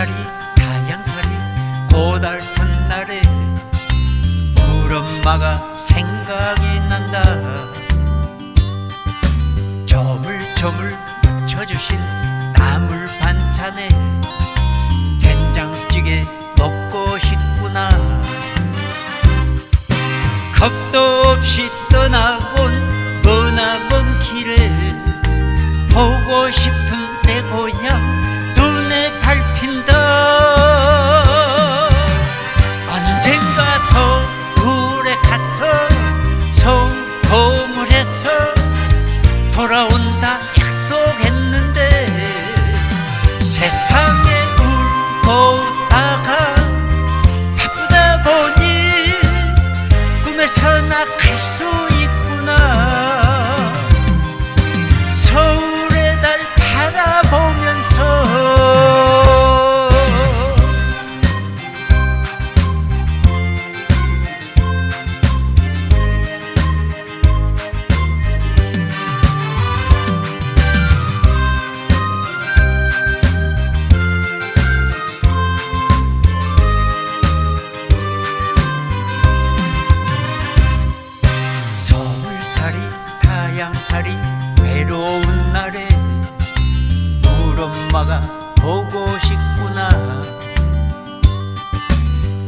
서울살이 타양살이 고달픈 날에 우리 엄마가 생각이 난다. 저물저물 묻혀주신 나물 반찬에 된장찌개 먹고 싶구나. 겁도 없이 떠나온 머나먼 길에 보고 싶은 내 고향 가서 성공을 해서 돌아온다 약속했는데 세상에 울고 웃다가 바쁘다 보니 수 있구나 서울살이 타양살이 외로운 날에 우리 엄마가 보고 싶구나.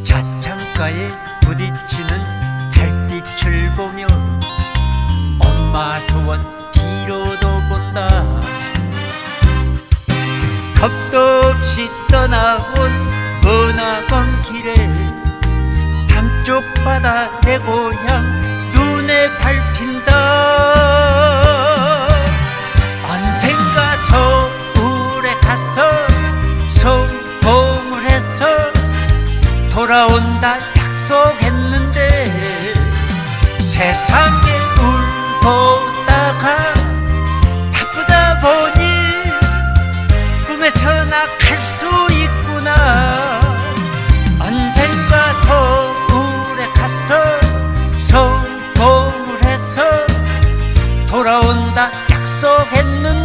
자창가에 부딪히는 달빛을 보며 엄마 소원 뒤로도 본다. 겁도 없이 떠나온 머나먼 길에 남쪽 바다 내 고향 해서 돌아온다 약속했는데 세상에 울고 있다가 바쁘다 보니 꿈에서 나 갈 수 있구나. 언젠가 서울에 가서 서울 보물해서 돌아온다 약속했는데